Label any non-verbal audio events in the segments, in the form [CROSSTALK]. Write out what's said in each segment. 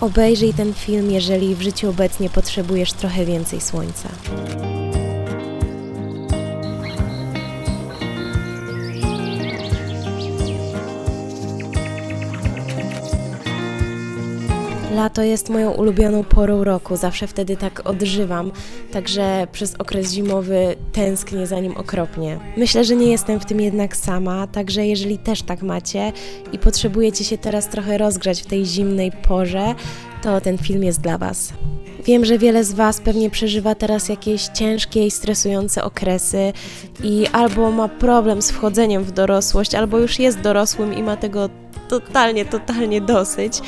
Obejrzyj ten film, jeżeli w życiu obecnie potrzebujesz trochę więcej słońca. Lato jest moją ulubioną porą roku, zawsze wtedy tak odżywam, także przez okres zimowy tęsknię za nim okropnie. Myślę, że nie jestem w tym jednak sama, także jeżeli też tak macie i potrzebujecie się teraz trochę rozgrzać w tej zimnej porze, to ten film jest dla Was. Wiem, że wiele z Was pewnie przeżywa teraz jakieś ciężkie i stresujące okresy i albo ma problem z wchodzeniem w dorosłość, albo już jest dorosłym i ma tego totalnie, totalnie dosyć.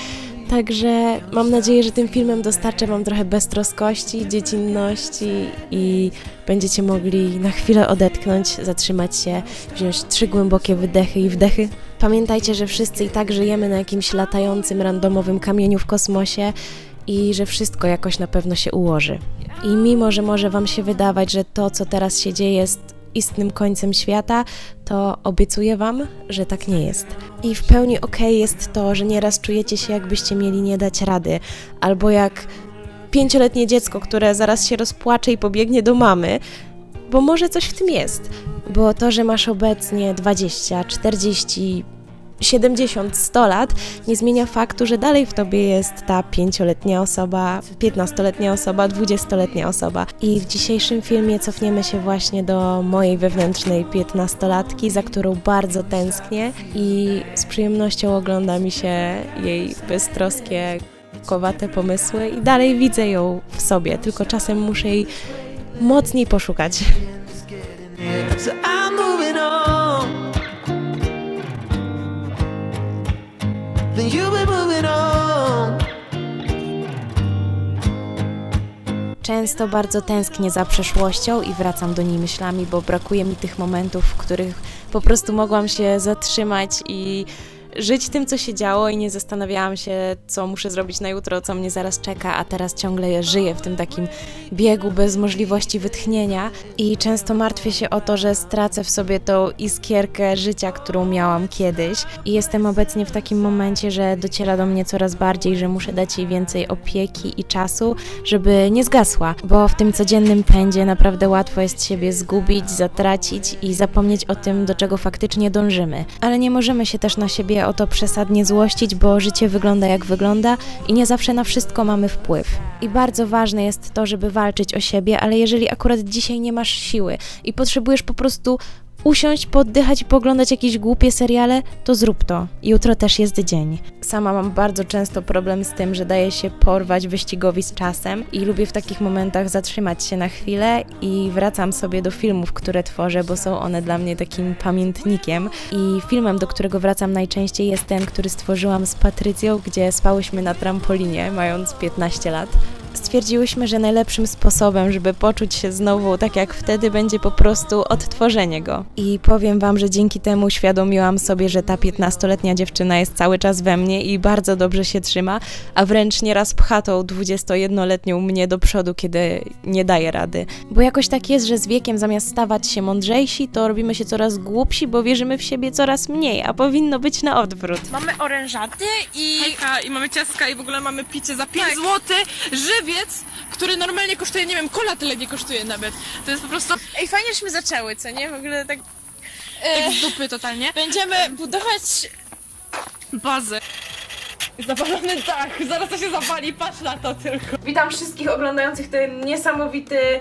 Także mam nadzieję, że tym filmem dostarczę Wam trochę beztroskości, dziecinności i będziecie mogli na chwilę odetchnąć, zatrzymać się, wziąć trzy głębokie wydechy i wdechy. Pamiętajcie, że wszyscy i tak żyjemy na jakimś latającym, randomowym kamieniu w kosmosie i że wszystko jakoś na pewno się ułoży. I mimo, że może Wam się wydawać, że to, co teraz się dzieje, jest istnym końcem świata, to obiecuję Wam, że tak nie jest. I w pełni okej jest to, że nieraz czujecie się, jakbyście mieli nie dać rady, albo jak pięcioletnie dziecko, które zaraz się rozpłacze i pobiegnie do mamy, bo może coś w tym jest. Bo to, że masz obecnie 20, 40, 70, 100 lat, nie zmienia faktu, że dalej w tobie jest ta pięcioletnia osoba, 15-letnia osoba, 20-letnia osoba. I w dzisiejszym filmie cofniemy się właśnie do mojej wewnętrznej 15-latki, za którą bardzo tęsknię i z przyjemnością ogląda mi się jej beztroskie, kowate pomysły i dalej widzę ją w sobie, tylko czasem muszę jej mocniej poszukać. So Then moving on. Często bardzo tęsknię za przeszłością i wracam do niej myślami, bo brakuje mi tych momentów, w których po prostu mogłam się zatrzymać i żyć tym, co się działo i nie zastanawiałam się, co muszę zrobić na jutro, co mnie zaraz czeka, a teraz ciągle żyję w tym takim biegu bez możliwości wytchnienia. I często martwię się o to, że stracę w sobie tą iskierkę życia, którą miałam kiedyś. I jestem obecnie w takim momencie, że dociera do mnie coraz bardziej, że muszę dać jej więcej opieki i czasu, żeby nie zgasła, bo w tym codziennym pędzie naprawdę łatwo jest siebie zgubić, zatracić i zapomnieć o tym, do czego faktycznie dążymy. Ale nie możemy się też na siebie o to przesadnie złościć, bo życie wygląda jak wygląda i nie zawsze na wszystko mamy wpływ. I bardzo ważne jest to, żeby walczyć o siebie, ale jeżeli akurat dzisiaj nie masz siły i potrzebujesz po prostu usiąść, poddychać i poglądać jakieś głupie seriale, to zrób to. Jutro też jest dzień. Sama mam bardzo często problem z tym, że daję się porwać wyścigowi z czasem i lubię w takich momentach zatrzymać się na chwilę i wracam sobie do filmów, które tworzę, bo są one dla mnie takim pamiętnikiem. I filmem, do którego wracam najczęściej jest ten, który stworzyłam z Patrycją, gdzie spałyśmy na trampolinie, mając 15 lat stwierdziłyśmy, że najlepszym sposobem, żeby poczuć się znowu tak jak wtedy, będzie po prostu odtworzenie go. I powiem Wam, że dzięki temu uświadomiłam sobie, że ta 15-letnia dziewczyna jest cały czas we mnie i bardzo dobrze się trzyma, a wręcz nieraz pcha tą 21-letnią mnie do przodu, kiedy nie daje rady. Bo jakoś tak jest, że z wiekiem zamiast stawać się mądrzejsi, to robimy się coraz głupsi, bo wierzymy w siebie coraz mniej, a powinno być na odwrót. Mamy orężaty i Hejka, i mamy ciastka i w ogóle mamy picie za 5 Tak. zł, żywiec, który normalnie kosztuje, nie wiem, kola tyle nie kosztuje nawet. To jest po prostu Ej, fajnie, żeśmy zaczęły, co nie? W ogóle tak... tak z dupy totalnie. Będziemy budować... Bazę. Zapalony dach, zaraz to się zapali, patrz na to tylko. Witam wszystkich oglądających ten niesamowity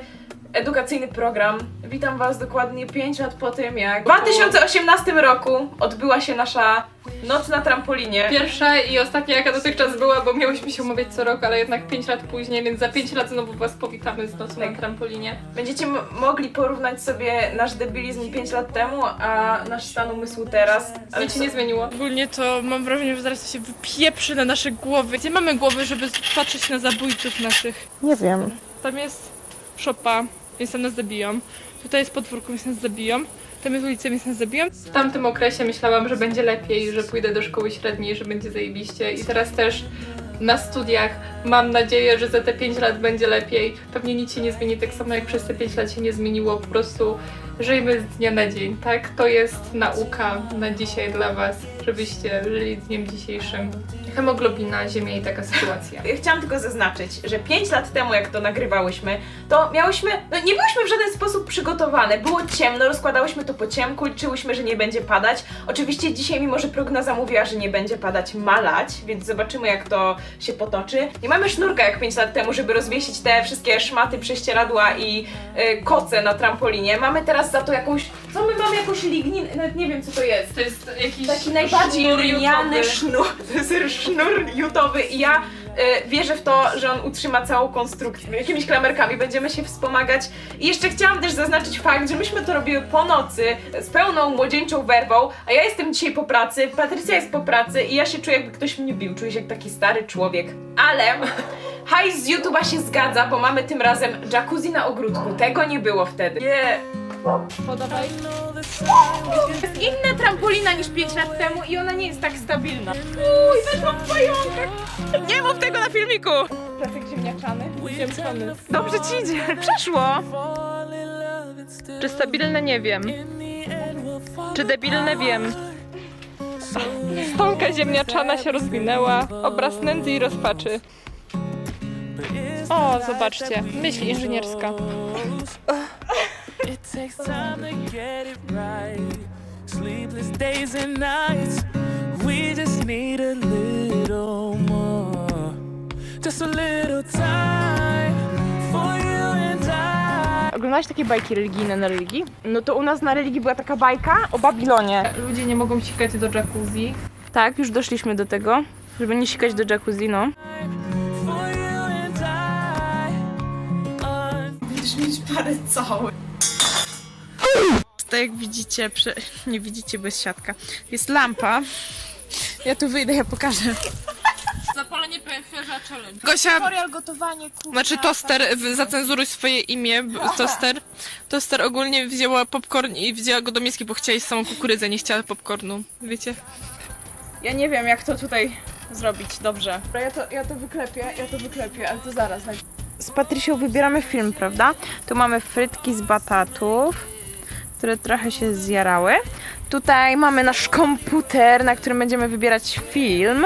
edukacyjny program. Witam Was dokładnie 5 lat po tym, jak w 2018 roku odbyła się nasza noc na trampolinie. Pierwsza i ostatnia jaka dotychczas była, bo miałyśmy się umawiać co rok, ale jednak 5 lat później, więc za 5 lat znowu was powitamy z nocą Tak. na trampolinie. Będziecie m- mogli porównać sobie nasz debilizm 5 lat temu, a nasz stan umysłu teraz. Ale Nic się nie zmieniło. Ogólnie to mam wrażenie, że zaraz to się wypieprzy na nasze głowy. Gdzie mamy głowy, żeby patrzeć na zabójców naszych? Nie wiem. Tam jest szopa, więc tam nas zabiją. Tutaj jest podwórko, więc nas zabiją. Tam jest ulica, więc nas zabiją. W tamtym okresie myślałam, że będzie lepiej, że pójdę do szkoły średniej, że będzie zajebiście i teraz też na studiach mam nadzieję, że za te 5 lat będzie lepiej. Pewnie nic się nie zmieni, tak samo jak przez te 5 lat się nie zmieniło, po prostu żyjmy z dnia na dzień, tak? To jest nauka na dzisiaj dla was, żebyście żyli dniem dzisiejszym Hemoglobina, ziemia i taka sytuacja. Ja Chciałam tylko zaznaczyć, że 5 lat temu, jak to nagrywałyśmy, to miałyśmy, no nie byłyśmy w żaden sposób przygotowane. Było ciemno, rozkładałyśmy to po ciemku, liczyłyśmy, że nie będzie padać. Oczywiście dzisiaj, mimo że prognoza mówiła, że nie będzie padać, ma lać, więc zobaczymy, jak to się potoczy. Nie mamy sznurka jak 5 lat temu, żeby rozwiesić te wszystkie szmaty, prześcieradła i y, koce na trampolinie. Mamy teraz za to jakąś, co my mamy, jakąś ligninę, nawet nie wiem, co to jest. To jest jakiś Taki najbardziej sznur liniany jutowy. sznur. [LAUGHS] To jest sznur jutowy i ja y, wierzę w to, że on utrzyma całą konstrukcję. Jakimiś klamerkami będziemy się wspomagać. I jeszcze chciałam też zaznaczyć fakt, że myśmy to robiły po nocy z pełną młodzieńczą werwą, a ja jestem dzisiaj po pracy, Patrycja jest po pracy i ja się czuję jakby ktoś mnie bił, czuję się jak taki stary człowiek. Ale hajs z YouTube'a się zgadza, bo mamy tym razem jacuzzi na ogródku. Tego nie było wtedy. Nie. Podawaj. jest inna trampolina niż 5 lat temu i ona nie jest tak stabilna. Uj, też mam pająka! Nie mów tego na filmiku! Placek ziemniaczany. Ziemczany. Dobrze ci idzie. Przeszło. Czy stabilne nie wiem. Czy debilne wiem. Stonka ziemniaczana się rozwinęła. Obraz nędzy i rozpaczy. O, zobaczcie. Myśl inżynierska. It takes time to get it right. Sleepless days and nights. We just need a little more. Just a little time for you and I. Oglądałaś takie bajki religijne na religii? No to u nas na religii była taka bajka o Babilonie. Ludzie nie mogą sikać do jacuzzi. Tak, już doszliśmy do tego, żeby nie sikać do jacuzzi, no. Uh, Tak jak widzicie, prze... [LAUGHS] nie widzicie bez siatka, jest lampa. Ja tu wyjdę, ja pokażę. Zapalenie pęcherza challenge. Gosia, Tutorial gotowanie, kuchnia. znaczy toster, w- zacenzuruj swoje imię, b- toster. Toster ogólnie wzięła popcorn i wzięła go do miski, bo chciała jeść samą kukurydzę, nie chciała popcornu, wiecie? Ja nie wiem, jak to tutaj zrobić dobrze. Ja to, ja to wyklepię, ja to wyklepię, ale to zaraz. Z Patrysią wybieramy film, prawda? Tu mamy frytki z batatów, które trochę się zjarały. Tutaj mamy nasz komputer, na którym będziemy wybierać film.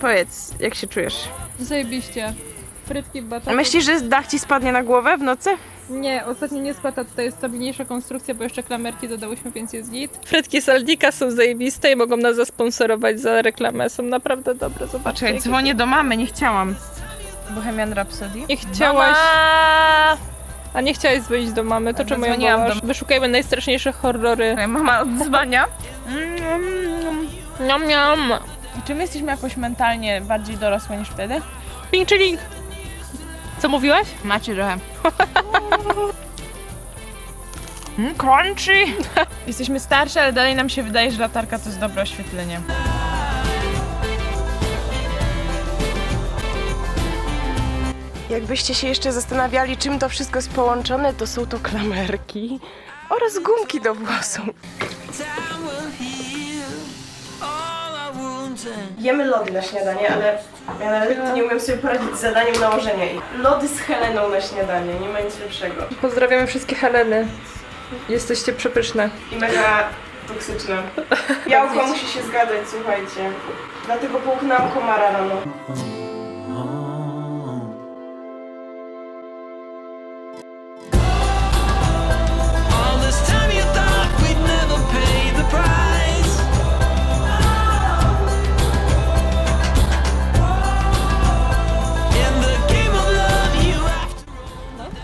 Powiedz, jak się czujesz? Zajebiście. Frytki w batacie. Myślisz, że dach ci spadnie na głowę w nocy? Nie, ostatnio nie spada, tutaj jest stabilniejsza konstrukcja, bo jeszcze klamerki dodałyśmy, więc jest git. Frytki z Aldika są zajebiste i mogą nas zasponsorować za reklamę. Są naprawdę dobre, zobaczcie. Czekaj, dzwonię do mamy, nie chciałam. Bohemian Rhapsody. Nie chciałaś, Mama! a nie chciałaś dzwonić do mamy, to czemu ją Zadzwoniłam wołasz? Wyszukajmy najstraszniejsze horrory. Mama odzwania. Niam, niam. Czy my jesteśmy jakoś mentalnie bardziej dorosłe niż wtedy? Ping czy link? Co mówiłaś? Macie trochę. [LAUGHS] Mm, crunchy! [LAUGHS] Jesteśmy starsze, ale dalej nam się wydaje, że latarka to jest dobre oświetlenie. Jakbyście się jeszcze zastanawiali, czym to wszystko jest połączone, to są to klamerki oraz gumki do włosów. Jemy lody na śniadanie, ale ja nawet nie umiem sobie poradzić z zadaniem nałożenia ich. Lody z Heleną na śniadanie, nie ma nic lepszego. Pozdrawiamy wszystkie Heleny. Jesteście przepyszne. I mega toksyczne. Białko musi się zgadzać, słuchajcie. Dlatego połknęłam komara rano.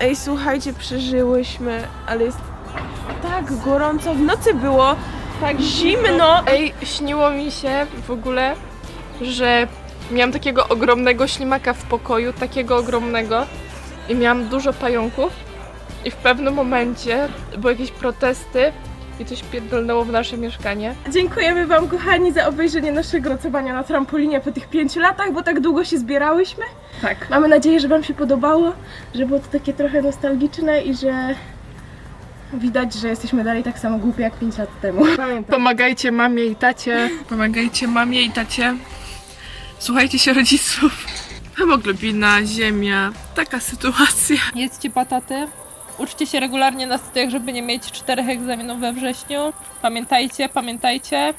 Ej, słuchajcie, przeżyłyśmy, ale jest tak gorąco. W nocy było tak zimno. Ej, śniło mi się w ogóle, że miałam takiego ogromnego ślimaka w pokoju, takiego ogromnego i miałam dużo pająków i w pewnym momencie były jakieś protesty i coś pierdolnęło w nasze mieszkanie. Dziękujemy Wam, kochani, za obejrzenie naszego nocowania na trampolinie po tych pięciu latach, bo tak długo się zbierałyśmy. Tak. Mamy nadzieję, że Wam się podobało, że było to takie trochę nostalgiczne i że widać, że jesteśmy dalej tak samo głupie jak 5 lat temu. Pamiętam. Pomagajcie mamie i tacie. Pomagajcie mamie i tacie. Słuchajcie się rodziców. Hemoglobina, ziemia, taka sytuacja. Jedzcie pataty. Uczcie się regularnie na studiach, żeby nie mieć czterech egzaminów we wrześniu. Pamiętajcie, pamiętajcie.